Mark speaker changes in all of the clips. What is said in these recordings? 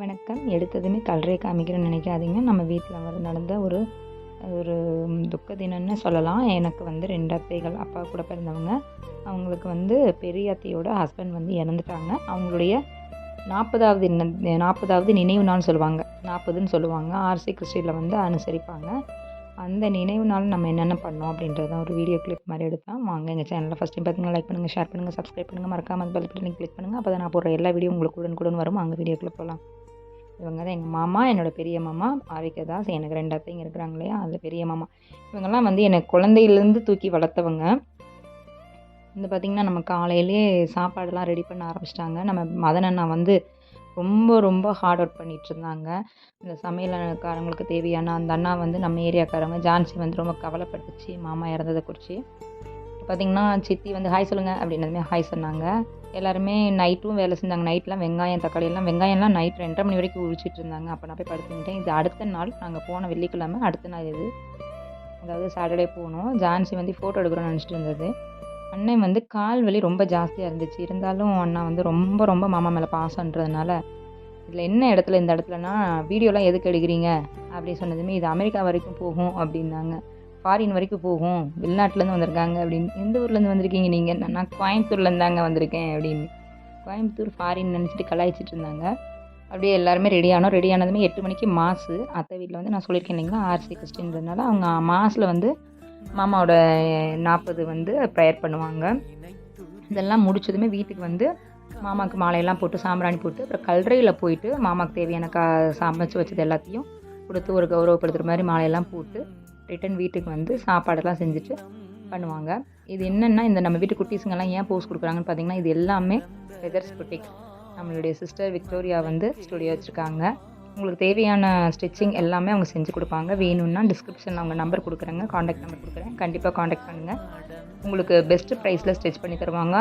Speaker 1: வணக்கம். எடுத்ததுமே கலரே காமிக்கிறேன்னு நினைக்காதீங்க. நம்ம வீட்டில் வர நடந்த ஒரு ஒரு துக்க தினம்னு சொல்லலாம். எனக்கு வந்து ரெண்டு அத்தைகள் அப்பா கூட பிறந்தவங்க. அவங்களுக்கு வந்து பெரிய அத்தையோட ஹஸ்பண்ட் வந்து இறந்துட்டாங்க. அவங்களுடைய நாற்பதாவது நாற்பதாவது நினைவு நாள் சொல்லுவாங்க. நாற்பதுன்னு சொல்லுவாங்க. ஆர்சி கிறிஸ்டியில் வந்து அனுசரிப்பாங்க. அந்த நினைவு நாள் நம்ம என்னென்ன பண்ணோம் அப்படின்றது தான் ஒரு வீடியோ கிளிப் மாதிரி எடுத்தோம். வாங்க எங்கள் சேனலில் ஃபஸ்ட் டைம் பார்த்தீங்கன்னா லைக் பண்ணுங்கள் ஷேர் பண்ணுங்கள் சப்ஸ்கிரைப் பண்ணுங்கள் மறக்காமல் பெல் பட்டனை கிளிக் பண்ணுங்கள் அப்போ தான் நான் போடுற எல்லா வீடியோ உங்களுக்கு உடனுக்குடன் வரும். அங்கே வீடியோக்குள்ளே போகலாம் இவங்க தான் எங்கள் மாமா என்னோட பெரிய மாமா ஆரிக்கதாஸ் எனக்கு ரெண்டு அத்தைங்க இருக்கிறாங்க இல்லையா? அதில் பெரிய மாமா. இவங்கெல்லாம் வந்து எனக்கு குழந்தையிலேருந்து தூக்கி வளர்த்தவங்க. இந்த பார்த்திங்கன்னா நம்ம காலையிலே சாப்பாடெல்லாம் ரெடி பண்ண ஆரம்பிச்சிட்டாங்க. நம்ம மதன் அண்ணா வந்து ரொம்ப ரொம்ப ஹார்ட் ஒர்க் பண்ணிகிட்டு இருந்தாங்க. இந்த சமையல்காரங்களுக்கு தேவையான அந்த அண்ணா வந்து நம்ம ஏரியாக்காரங்க ஜான்சி வந்து ரொம்ப கவலைப்பட்டுச்சு. மாமா இறந்ததை குறித்து பார்த்திங்கன்னா சித்தி வந்து ஹாய் சொல்லுங்கள் அப்படின்னதுமே ஹாய் சொன்னாங்க. எல்லாருமே நைட்டும் வேலை செஞ்சாங்க. நைட்லாம் வெங்காயம் தக்காளி எல்லாம் வெங்காயம்லாம் நைட் ரெண்டரை மணி வரைக்கும் உரிச்சிட்டு இருந்தாங்க. அப்போ நான் போய் படுத்துக்கிட்டேன் இது அடுத்த நாள் நாங்கள் போன வெள்ளிக்கிழமை அடுத்த நாள் இது. அதாவது சாட்டர்டே போனோம். ஜான்சி வந்து ஃபோட்டோ எடுக்கிறோன்னு நினச்சிட்டு இருந்தது. அண்ணன் வந்து கால் வலி ரொம்ப ஜாஸ்தியாக இருந்துச்சு. இருந்தாலும் அண்ணா வந்து ரொம்ப ரொம்ப மாமா மேலே பாசன்றதுனால இதில் என்ன இடத்துல இந்த இடத்துலனா வீடியோலாம் எதுக்கு எடுக்கிறீங்க? அப்படின்னு சொன்னதுமே இது அமெரிக்கா வரைக்கும் போகும் அப்படின்னாங்க. ஃபாரின் வரைக்கும் போகும். வெளிநாட்டிலேருந்து வந்திருக்காங்க அப்படின்னு. எந்த ஊர்லேருந்து வந்திருக்கீங்க நீங்கள் நான் கோயம்புத்தூர்லேருந்தாங்க வந்திருக்கேன் அப்படின்னு. கோயம்புத்தூர் ஃபாரின் நினச்சிட்டு கலாய்ச்சிட்டு இருந்தாங்க. அப்படியே எல்லாருமே ரெடி ஆனோம். ரெடி ஆனதுமே எட்டு மணிக்கு மாசு அத்தை வீட்டில் வந்து நான் சொல்லியிருக்கேன் இல்லைங்களா? ஆர்சி கிறிஸ்டின்றதுனால அவங்க மாசில் வந்து மாமாவோட நாற்பது வந்து ப்ரேயர் பண்ணுவாங்க. இதெல்லாம் முடிச்சதுமே வீட்டுக்கு வந்து மாமாவுக்கு மாலையெல்லாம் போட்டு சாம்பிராணி போட்டு அப்புறம் கல்றையில் போயிட்டு மாமாவுக்கு தேவையான கா சமைச்சு வச்சது எல்லாத்தையும் கொடுத்து ஒரு கௌரவப்படுத்துகிற மாதிரி மாலையெல்லாம் போட்டு ரிட்டன் வீட்டுக்கு வந்து சாப்பாடெல்லாம் செஞ்சுட்டு பண்ணுவாங்க. இது என்னென்னா இந்த நம்ம வீட்டு குட்டீஸுங்கெல்லாம் ஏன் போஸ் கொடுக்குறாங்கன்னு பார்த்தீங்கன்னா இது எல்லாமே ஃபெதர்ஸ் புட்டிக் நம்மளுடைய சிஸ்டர் விக்டோரியா வந்து ஸ்டுடியோ வச்சுருக்காங்க. உங்களுக்கு தேவையான ஸ்டிச்சிங் எல்லாமே அவங்க செஞ்சு கொடுப்பாங்க. வேணும்னா டிஸ்கிரிப்ஷனில் அவங்க நம்பர் கொடுக்குறாங்க காண்டாக்ட் நம்பர் கொடுக்குறேன். கண்டிப்பாக காண்டாக்ட் பண்ணுங்கள் உங்களுக்கு பெஸ்ட்டு ப்ரைஸில் ஸ்டிச் பண்ணி தருவாங்க.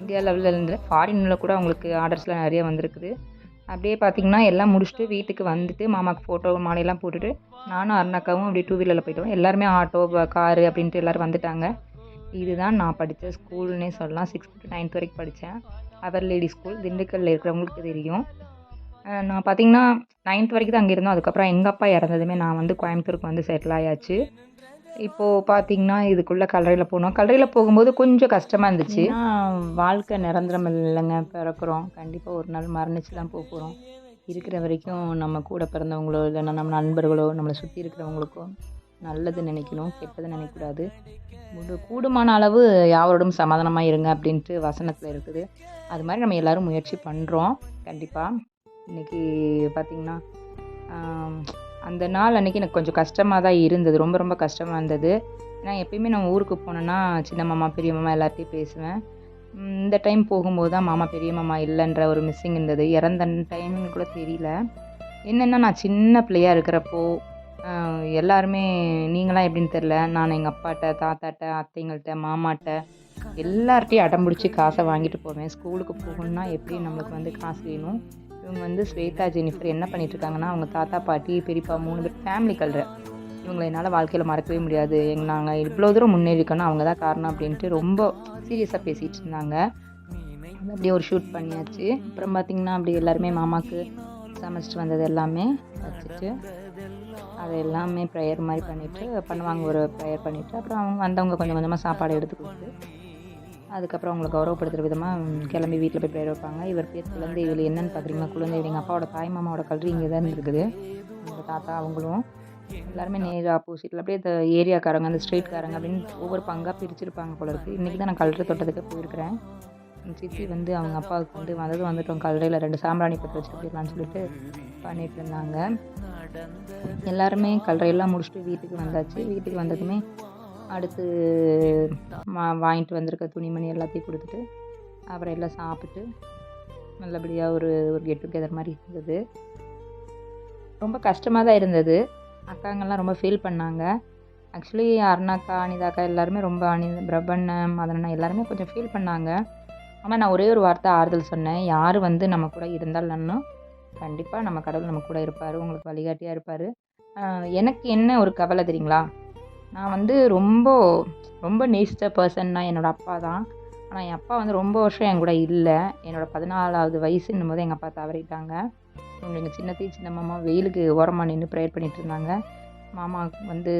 Speaker 1: இந்தியா லெவலில் இருந்து ஃபாரினில் கூட அவங்களுக்கு ஆர்டர்ஸ்லாம் நிறைய வந்திருக்குது. அப்படியே பார்த்தீங்கன்னா எல்லாம் முடிச்சுட்டு வீட்டுக்கு வந்துட்டு மாமாவுக்கு ஃபோட்டோ மாலையெல்லாம் போட்டுட்டு நானும் அருணாக்காவும் அப்படியே டூ வீலரில் போயிட்டோம் எல்லாருமே ஆட்டோ காரு அப்படின்ட்டு எல்லோரும் வந்துட்டாங்க. இதுதான் நான் படித்த ஸ்கூல்னே சொல்லலாம். சிக்ஸ்த் டு நைன்த் வரைக்கும் படித்தேன். அவர் லேடி ஸ்கூல் திண்டுக்கல்லில் இருக்கிறவங்களுக்கு தெரியும். நான் பார்த்திங்கன்னா நைன்த் வரைக்கும் தான் அங்கே இருந்தோம். அதுக்கப்புறம் எங்கள் அப்பா இறந்ததுமே நான் வந்து கோயம்புத்தூருக்கு வந்து செட்டில் ஆயாச்சு. இப்போது பார்த்திங்கன்னா இதுக்குள்ளே கல்லறையில் போனோம். கல்லறையில் போகும்போது கொஞ்சம் கஷ்டமாக இருந்துச்சு. வாழ்க்கை நிரந்தரம் இல்லைங்க. பிறக்கிறோம். கண்டிப்பாக ஒரு நாள் மரணிச்சு தான் போக போகிறோம் இருக்கிற வரைக்கும் நம்ம கூட பிறந்தவங்களோ இல்லைன்னா நம்ம நண்பர்களோ நம்மளை சுற்றி இருக்கிறவங்களுக்கோ நல்லது நினைக்கணும் கெட்டது நினைக்கக்கூடாது. முழு கூடுமான அளவு யாரோடும் சமாதானமாக இருங்க அப்படின்ட்டு வசனத்தில் இருக்குது. அது மாதிரி நம்ம எல்லோரும் முயற்சி பண்ணுறோம் கண்டிப்பாக இன்றைக்கி பார்த்திங்கன்னா அந்த நாள் அன்றைக்கி எனக்கு கொஞ்சம் கஷ்டமாக தான் இருந்தது. ரொம்ப ரொம்ப கஷ்டமாக இருந்தது. ஏன்னா எப்பயுமே நான் ஊருக்கு போனேன்னா சின்ன மாமா பெரிய மாமா எல்லார்ட்டையும் பேசுவேன். இந்த டைம் போகும்போது தான் மாமா பெரிய மாமா இல்லைன்ற ஒரு மிஸ்ஸிங் இருந்தது. இறந்த டைம்னு கூட தெரியல. என்னென்னா நான் சின்ன பிள்ளையாக இருக்கிறப்போ எல்லாருமே நீங்களாம் எப்படின்னு தெரில நான் எங்கள் அப்பாட்ட தாத்தாட்ட அத்தைங்கள்ட்ட மாமாட்ட எல்லார்ட்டையும் அடம் பிடிச்சி காசை வாங்கிட்டு போவேன். ஸ்கூலுக்கு போகணுன்னா எப்படி நம்மளுக்கு வந்து காசு வேணும்? இவங்க வந்து ஸ்வேதா ஜெனிஃபர் என்ன பண்ணிகிட்ருக்காங்கன்னா அவங்க தாத்தா பாட்டி பெரியப்பா மூணு பேர் ஃபேமிலி கல்ற. இவங்களை என்னால் வாழ்க்கையில் மறக்கவே முடியாது. எங்கள் நாங்கள் இவ்வளோ தூரம் முன்னேறிக்கணும் அவங்க தான் காரணம் அப்படின்ட்டு ரொம்ப சீரியஸாக பேசிகிட்டு இருந்தாங்க. அப்படியே ஒரு ஷூட் பண்ணியாச்சு. அப்புறம் பார்த்திங்கன்னா அப்படி எல்லாருமே மாமாவுக்கு சமைச்சிட்டு வந்தது எல்லாமே வச்சுட்டு அதை எல்லாமே ப்ரேயர் மாதிரி பண்ணிவிட்டு பண்ணுவாங்க ஒரு ப்ரேயர் பண்ணிவிட்டு அப்புறம் அவங்க வந்தவங்க கொஞ்சம் கொஞ்சமாக சாப்பாடு எடுத்து கொடுத்து அதுக்கப்புறம் அவங்களை கௌரவப்படுத்துகிற விதமாக கிளம்பி வீட்டில் போய் பேர் வைப்பாங்க. இவர் பேர் குழந்தை இதில் என்னென்னு பார்த்தீங்கன்னா குழந்தை எங்கள் அப்பாவோட தாய் மாமாவோட கல்வி இங்கே தான் இருக்குது. எங்கள் தாத்தா அவங்களும் எல்லாருமே நேர் ஆப்போசிட்டில் அப்படியே இந்த ஏரியாக்காரங்க அந்த ஸ்ட்ரீட்காரங்க அப்படின்னு ஒவ்வொரு பங்காக பிரிச்சிருப்பாங்க போல இருக்குது இன்றைக்கி தான் நான் கல்ற தோட்டத்துக்கு போயிருக்கிறேன். சித்தி வந்து அவங்க அப்பாவுக்கு வந்து வந்தது வந்துட்டோம் கல்றையில் ரெண்டு சாம்பிராணி பற்றி வச்சுட்டு போயிடலான்னு சொல்லிட்டு பண்ணிட்டு இருந்தாங்க. எல்லாருமே கல்றையெல்லாம் முடிச்சுட்டு வீட்டுக்கு வந்தாச்சு. வீட்டுக்கு வந்ததுமே அடுத்து வாங்கிட்டு வந்திருக்க துணிமணி எல்லாத்தையும் கொடுத்துட்டு அப்புறம் எல்லாம் சாப்பிட்டு நல்லபடியாக ஒரு ஒரு கெட் டுகெதர் மாதிரி இருந்தது. ரொம்ப கஷ்டமாக தான் இருந்தது. அக்காங்கெல்லாம் ரொம்ப ஃபீல் பண்ணாங்க. ஆக்சுவலி அருணாக்கா அனிதாக்கா எல்லாருமே ரொம்ப அனி பிரபண்ணம் மதனண்ணா எல்லாருமே கொஞ்சம் ஃபீல் பண்ணாங்க. ஆனால் நான் ஒரே ஒரு வார்த்தை ஆறுதல் சொன்னேன். யார் வந்து நம்ம கூட இருந்தாலும் கண்டிப்பாக நம்ம கடவுள் நம்ம கூட இருப்பார் உங்களுக்கு வழிகாட்டியாக இருப்பார். எனக்கு என்ன ஒரு கவலை தெரியுங்களா? நான் வந்து ரொம்ப ரொம்ப நேசித்த பர்சன்னா என்னோடய அப்பா தான். ஆனால் என் அப்பா வந்து ரொம்ப வருஷம் என் கூட இல்லை. என்னோடய பதினாலாவது வயசுன்னும் போது எங்கள் அப்பா தவறிட்டாங்க. இவங்க எங்கள் சின்னத்தையும் சின்ன மாமா வெயிலுக்கு ஓரமாக நின்று ப்ரேயர் பண்ணிகிட்டு இருந்தாங்க. மாமாவுக்கு வந்து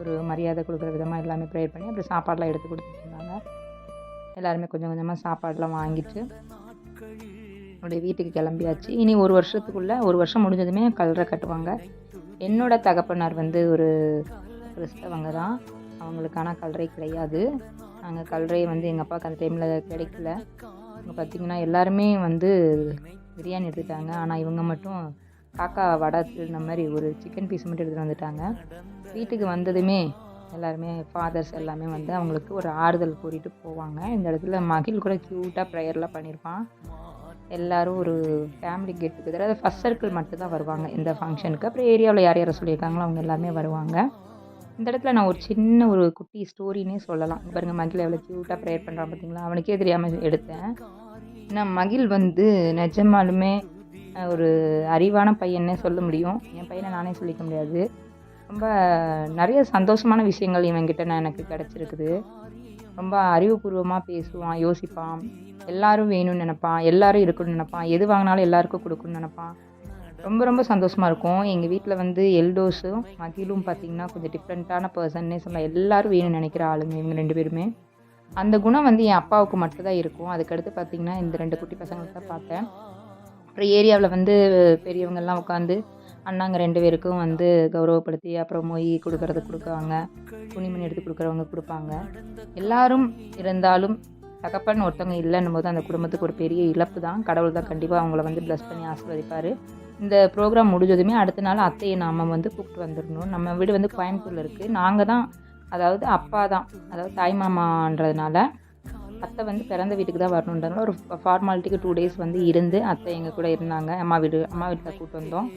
Speaker 1: ஒரு மரியாதை கொடுக்குற விதமாக எல்லாமே ப்ரேயர் பண்ணி அப்புறம் சாப்பாடெலாம் எடுத்து கொடுத்துட்டு இருந்தாங்க. எல்லாருமே கொஞ்சம் கொஞ்சமாக சாப்பாடெலாம் வாங்கிட்டு என்னுடைய வீட்டுக்கு கிளம்பியாச்சு. இனி ஒரு வருஷத்துக்குள்ளே ஒரு வருஷம் முடிஞ்சதுமே கல்ற கட்டுவாங்க. என்னோடய தகப்பனார் வந்து ஒரு கிறிஸ்தவங்க தான் அவங்களுக்கான கல்றை கிடையாது. நாங்கள் கல்றை வந்து எங்கள் அப்பாவுக்கு அந்த டைமில் கிடைக்கல. இங்கே பார்த்தீங்கன்னா எல்லாருமே வந்து பிரியாணி எடுத்துட்டாங்க. ஆனால் இவங்க மட்டும் காக்கா வடை திருடின மாதிரி ஒரு சிக்கன் பீஸ் மட்டும் எடுத்துகிட்டு வந்துட்டாங்க. வீட்டுக்கு வந்ததுமே எல்லாருமே ஃபாதர்ஸ் எல்லாமே வந்து அவங்களுக்கு ஒரு ஆறுதல் கூறிட்டு போவாங்க. இந்த இடத்துல மகிழ் கூட க்யூட்டாக ப்ரேயர்லாம் பண்ணியிருப்பான் எல்லாரும் ஒரு ஃபேமிலி கெட் டுகெதர் அதாவது ஃபஸ்ட் சர்க்கிள் மட்டும் தான் வருவாங்க. இந்த ஃபங்க்ஷனுக்கு அப்புறம் ஏரியாவில் யார் யாரை சொல்லியிருக்காங்களோ அவங்க எல்லாமே வருவாங்க. இந்த இடத்துல நான் ஒரு சின்ன ஒரு குட்டி ஸ்டோரின்னே சொல்லலாம். பாருங்கள் பாருங்க மகிழ் எவ்வளோ க்யூட்டாக ப்ரேயர் பண்ணுறான் பார்த்தீங்களா அவனுக்கே தெரியாமல் எடுத்தேன். ஏன்னா மகிழ் வந்து நிஜமாலுமே ஒரு அறிவான பையன்னே சொல்ல முடியும். என் பையனை நானே சொல்லிக்க முடியாது. ரொம்ப நிறைய சந்தோஷமான விஷயங்கள் இவன்கிட்ட நான் எனக்கு கிடச்சிருக்குது. ரொம்ப அறிவுபூர்வமாக பேசுவான் யோசிப்பான். எல்லாரும் வேணும்னு நினைப்பான் எல்லாரும் இருக்கணும்னு நினைப்பான். எது வாங்கினாலும் எல்லாருக்கும் கொடுக்கணும்னு நினைப்பான். ரொம்ப ரொம்ப சந்தோஷமாக இருக்கும். எங்கள் வீட்டில் வந்து எல்டோஸும் மகிலும் பார்த்திங்கன்னா கொஞ்சம் டிஃப்ரெண்ட்டான பர்சன்னே சொல்லலாம். எல்லாரும் வேணும்னு நினைக்கிற ஆளுங்க இவங்க ரெண்டு பேருமே. அந்த குணம் வந்து என் அப்பாவுக்கு மட்டும்தான் இருக்கும். அதுக்கடுத்து பார்த்திங்கன்னா இந்த ரெண்டு குட்டி பசங்களுக்கு தான் பார்த்தேன். அப்புறம் ஏரியாவில் வந்து பெரியவங்கெல்லாம் உட்காந்து அண்ணாங்க ரெண்டு பேருக்கும் வந்து கௌரவப்படுத்தி அப்புறம் மொய் கொடுக்கறது கொடுக்குவாங்க. துணிமணி எடுத்து கொடுக்குறவங்க கொடுப்பாங்க. எல்லாரும் இருந்தாலும் தகப்பன் ஒருத்தவங்க இல்லைன்னும் போது அந்த குடும்பத்துக்கு ஒரு பெரிய இழப்பு தான். கடவுள் தான் கண்டிப்பாக அவங்கள வந்து ப்ளஸ் பண்ணி ஆசீர்வதிப்பார். இந்த ப்ரோக்ராம் முடிஞ்சதுமே அடுத்த நாள் அத்தையை நாம் வந்து கூப்பிட்டு வந்துடணும். நம்ம வீடு வந்து கோயம்புத்தூரில் இருக்குது நாங்கள் தான் அதாவது அப்பா தான் அதாவது தாய் மாமான்றதுனால அத்தை வந்து பிறந்த வீட்டுக்கு தான் வரணுன்றதுனால ஒரு ஃபார்மாலிட்டிக்கு டூ டேஸ் வந்து இருந்து அத்தை எங்கள் கூட இருந்தாங்க. அம்மா வீடு அம்மா வீட்டில் கூப்பிட்டு வந்தோம்.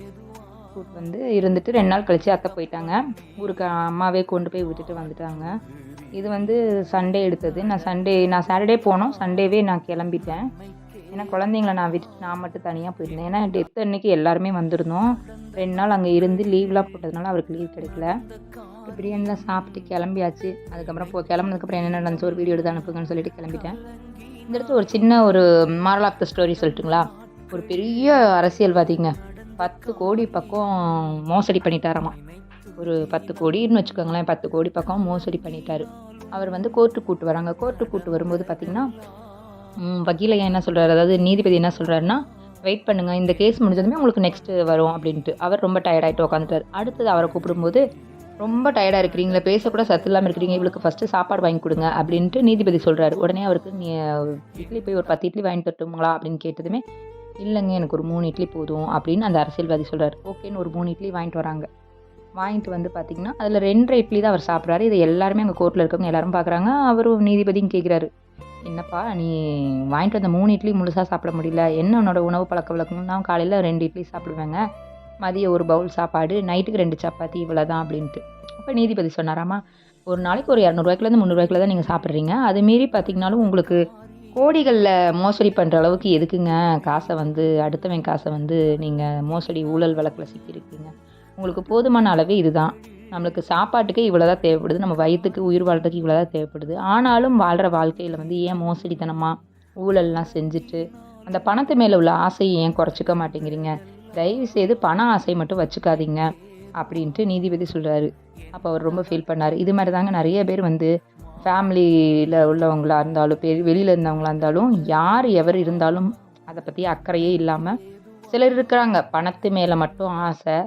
Speaker 1: கூப்பிட்டு வந்து இருந்துட்டு ரெண்டு நாள் கழித்து அத்தை போயிட்டாங்க. ஊருக்கு அம்மாவே கொண்டு போய் விட்டுட்டு வந்துட்டாங்க. இது வந்து சண்டே எடுத்தது. நான் சண்டே நான் சாட்டர்டே போனோம். சண்டேவே நான் கிளம்பிட்டேன். ஏன்னா குழந்தைங்கள நான் விட்டு நான் மட்டும் தனியாக போயிருந்தேன். ஏன்னா டெத் அன்னைக்கு எல்லாருமே வந்திருந்தோம். ரெண்டு நாள் அங்கே இருந்து லீவ்லாம் போட்டதுனால அவருக்கு லீவ் கிடைக்கல. பிரியாணிலாம் சாப்பிட்டு கிளம்பியாச்சு. அதுக்கப்புறம் போ கிளம்புனதுக்கப்புறம் என்ன நடந்துச்சு? ஒரு வீடியோ எடுத்து அனுப்புங்கன்னு சொல்லிட்டு கிளம்பிட்டேன். இந்த இடத்துல ஒரு சின்ன ஒரு மாரல் ஆஃப் த ஸ்டோரி சொல்லட்டுங்களா? ஒரு பெரிய அரசியல்வாதிங்க. பத்து கோடி பக்கம் மோசடி பண்ணிட்டாராமா. ஒரு பத்து கோடின்னு வச்சுக்கோங்களேன். பத்து கோடி பக்கம் மோசடி பண்ணிட்டாரு. அவர் வந்து கோர்ட்டு கூட்டு வராங்க. கோர்ட்டு கூட்டு வரும்போது பார்த்தீங்கன்னா வக்கீலையா என்ன சொல்கிறாரு அதாவது நீதிபதி என்ன சொல்கிறாருன்னா வெயிட் பண்ணுங்கள் இந்த கேஸ் முடிஞ்சதுமே உங்களுக்கு நெக்ஸ்ட்டு வரும் அப்படின்ட்டு. அவர் ரொம்ப டயர்டாகிட்டு உட்காந்துட்டார் அடுத்தது அவரை கூப்பிடும்போது ரொம்ப டயர்டாக இருக்கிறீங்களே பேசக்கூட சத்து இல்லாமல் இருக்கிறீங்க இவளுக்கு ஃபஸ்ட்டு சாப்பாடு வாங்கி கொடுங்க அப்படின்ட்டு நீதிபதி சொல்கிறாரு உடனே அவருக்கு நீ இட்லி போய் ஒரு பத்து இட்லி வாங்கி தட்டுங்களா அப்படின்னு கேட்டதுமே இல்லைங்க எனக்கு ஒரு மூணு இட்லி போதும் அப்படின்னு அந்த அரசியல்வாதி சொல்கிறார் ஓகேன்னு ஒரு மூணு இட்லி வாங்கிட்டு வராங்க. வாங்கிட்டு வந்து பார்த்தீங்கன்னா அதில் ரெண்டரை இட்லி தான் அவர் சாப்பிட்றாரு. இதை எல்லாருமே அங்கே கோர்ட்டில் இருக்கவங்க எல்லாரும் பார்க்குறாங்க அவரும் நீதிபதியும் கேட்குறாரு என்னப்பா நீ வாங்கிட்டு வந்த மூணு இட்லி முழுசாக சாப்பிட முடியல. என்ன உன்னோட உணவு பழக்க வழக்கம் நான் காலையில் ரெண்டு இட்லி சாப்பிடுவேங்க. மதியம் ஒரு பவுல் சாப்பாடு நைட்டுக்கு ரெண்டு சப்பாத்தி இவ்வளோ தான் அப்படின்ட்டு. அப்போ நீதிபதி சொன்னாராமா ஒரு நாளைக்கு ஒரு இரநூறுவாய்க்குலேருந்து முந்நூறுவாய்க்குள்ள தான் நீங்கள் சாப்பிட்றீங்க. அது மீறி பார்த்தீங்கனாலும் உங்களுக்கு கோடிகளில் மோசடி பண்ணுற அளவுக்கு எதுக்குங்க? காசை வந்து அடுத்தவன் காசை வந்து நீங்கள் மோசடி ஊழல் வழக்கில் சிக்கியிருக்கீங்க. உங்களுக்கு போதுமான அளவே இதுதான். நம்மளுக்கு சாப்பாட்டுக்கு இவ்வளோ தான் தேவைப்படுது. நம்ம வயிற்றுக்கு உயிர் வாழ்றதுக்கு இவ்வளோ தான் தேவைப்படுது. ஆனாலும் வாழ்கிற வாழ்க்கையில் வந்து ஏன் மோசடித்தனமாக ஊழல்லாம் செஞ்சுட்டு அந்த பணத்து மேலே உள்ள ஆசையை ஏன் குறைச்சிக்க மாட்டேங்கிறீங்க? தயவு செய்து பண ஆசை மட்டும் வச்சுக்காதீங்க அப்படின்ட்டு நீதிபதி சொல்கிறாரு அப்போ அவர் ரொம்ப ஃபீல் பண்ணார். இது மாதிரி தாங்க நிறைய பேர் வந்து ஃபேமிலியில் உள்ளவங்களாக இருந்தாலும் பெரிய வெளியில் இருந்தவங்களாக இருந்தாலும் யார் எவர் இருந்தாலும் அதை பற்றி அக்கறையே இல்லாமல் சிலர் இருக்கிறாங்க. பணத்து மேலே மட்டும் ஆசை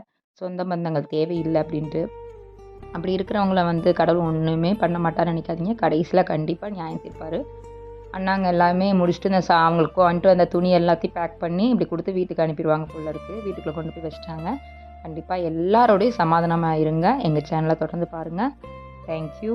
Speaker 1: சொந்த பந்தங்கள் தேவையில்லை அப்படின்ட்டு. அப்படி இருக்கிறவங்கள வந்து கடவுள் ஒன்றுமே பண்ண மாட்டார்னு நினைக்காதீங்க. கடைசியில் கண்டிப்பாக நியாயம் தீர்ப்பார். அண்ணாங்க எல்லாமே முடிச்சுட்டு இந்த சா அவங்களுக்கு வந்துட்டு அந்த துணி எல்லாத்தையும் பேக் பண்ணி இப்படி கொடுத்து வீட்டுக்கு அனுப்பிடுவாங்க போல இருக்குது வீட்டுக்குள்ளே கொண்டு போய் வச்சுட்டாங்க. கண்டிப்பாக எல்லாரோடையும் சமாதானமாக இருங்க. எங்கள் சேனலை தொடர்ந்து பாருங்கள் தேங்க்யூ